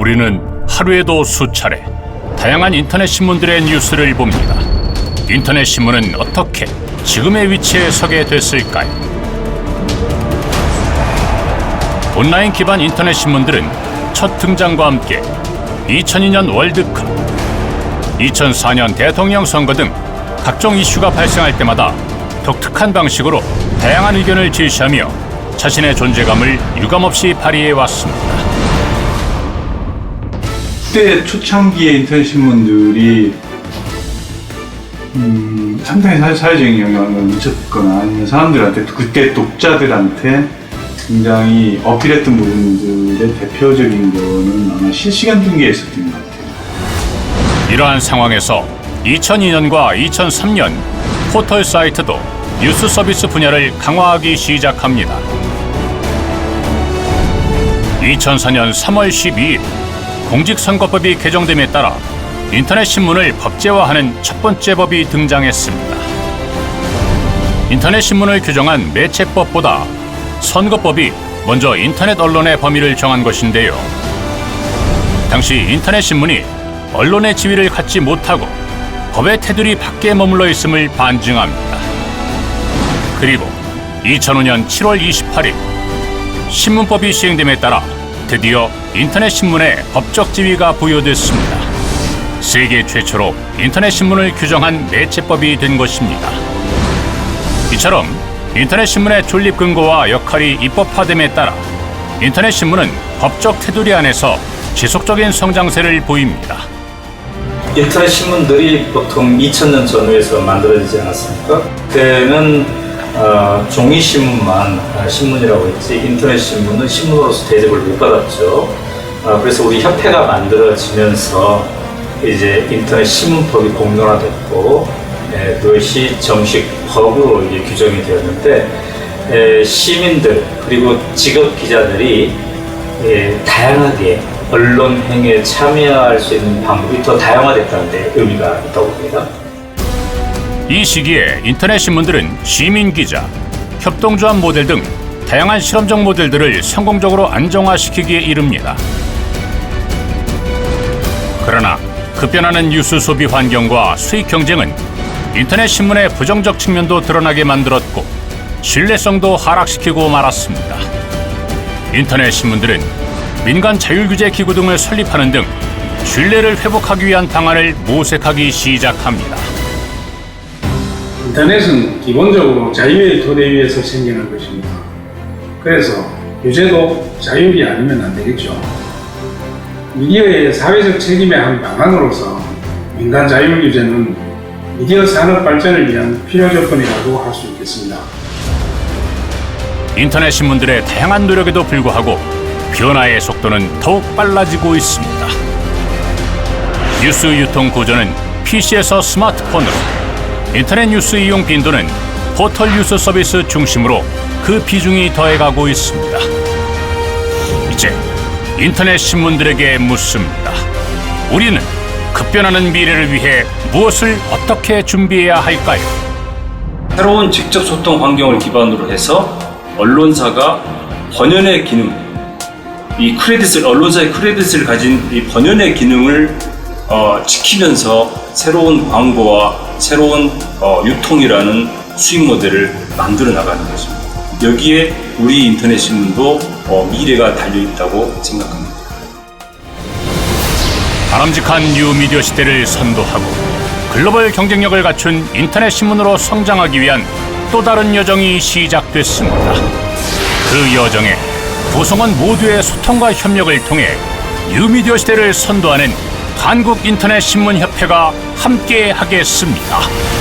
우리는 하루에도 수차례 다양한 인터넷 신문들의 뉴스를 봅니다. 인터넷 신문은 어떻게 지금의 위치에 서게 됐을까요? 온라인 기반 인터넷 신문들은 첫 등장과 함께 2002년 월드컵, 2004년 대통령 선거 등 각종 이슈가 발생할 때마다 독특한 방식으로 다양한 의견을 제시하며 자신의 존재감을 유감없이 발휘해 왔습니다. 그때 초창기의 인터넷 신문들이 음, 상당히 사- 사회적인 영향을 미쳤거나 아니면 사람들한테 그때 독자들한테 굉장히 어필했던 부분들의 대표적인 거는 아마 실시간 중계에 있었던 것 같아요. 이러한 상황에서 2002년과 2003년 포털 사이트도 뉴스 서비스 분야를 강화하기 시작합니다. 2004년 3월 12일 공직선거법이 개정됨에 따라 인터넷 신문을 법제화하는 첫 번째 법이 등장했습니다. 인터넷 신문을 규정한 매체법보다 선거법이 먼저 인터넷 언론의 범위를 정한 것인데요. 당시 인터넷 신문이 언론의 지위를 갖지 못하고 법의 테두리 밖에 머물러 있음을 반증합니다. 그리고 2005년 7월 28일 신문법이 시행됨에 따라 드디어 인터넷 신문에 법적 지위가 부여됐습니다. 세계 최초로 인터넷 신문을 규정한 매체법이 된 것입니다. 이처럼 인터넷 신문의 존립 근거와 역할이 입법화됨에 따라 인터넷 신문은 법적 테두리 안에서 지속적인 성장세를 보입니다. 인터넷 신문들이 보통 2000년 전후에서 만들어지지 않았습니까? 그때는 어, 종이 신문만 아, 신문이라고 했지 인터넷 신문은 신문으로서 대접을 못 받았죠. 아, 그래서 우리 협회가 만들어지면서 이제 인터넷 신문법이 공론화됐고 예, 그것이 정식 법으로 이제 규정이 되었는데 예, 시민들 그리고 직업 기자들이 예, 다양하게 언론 행위에 참여할 수 있는 방법이 더 다양화됐다는 데 의미가 있다고 봅니다. 이 시기에 인터넷 신문들은 시민 기자, 협동조합 모델 등 다양한 실험적 모델들을 성공적으로 안정화시키기에 이릅니다. 그러나 급변하는 뉴스 소비 환경과 수익 경쟁은 인터넷 신문의 부정적 측면도 드러나게 만들었고 신뢰성도 하락시키고 말았습니다. 인터넷 신문들은 민간 자율규제 기구 등을 설립하는 등 신뢰를 회복하기 위한 방안을 모색하기 시작합니다. 인터넷은 기본적으로 자유의 토대 위에서 생겨난 것입니다. 그래서 규제도 자율이 아니면 안 되겠죠. 미디어의 사회적 책임의 한 방안으로서 민간 자율 규제는 미디어 산업 발전을 위한 필요 조건이라고 할 수 있겠습니다. 인터넷 신문들의 다양한 노력에도 불구하고 변화의 속도는 더욱 빨라지고 있습니다. 뉴스 유통 구조는 PC에서 스마트폰으로, 인터넷 뉴스 이용 빈도는 포털 뉴스 서비스 중심으로 그 비중이 더해가고 있습니다. 이제 인터넷 신문들에게 묻습니다. 우리는 급변하는 미래를 위해 무엇을 어떻게 준비해야 할까요? 새로운 직접 소통 환경을 기반으로 해서 언론사가 번연의 기능, 이 크레딧을 언론사의 크레딧을 가진 이 번연의 기능을 어, 지키면서 새로운 광고와 새로운 어, 유통이라는 수익 모델을 만들어 나가는 것입니다. 여기에 우리 인터넷 신문도 어, 미래가 달려 있다고 생각합니다. 바람직한 뉴미디어 시대를 선도하고 글로벌 경쟁력을 갖춘 인터넷 신문으로 성장하기 위한 또 다른 여정이 시작됐습니다. 그 여정에 구성원 모두의 소통과 협력을 통해 뉴미디어 시대를 선도하는 한국 인터넷 신문 협회가 함께 하겠습니다.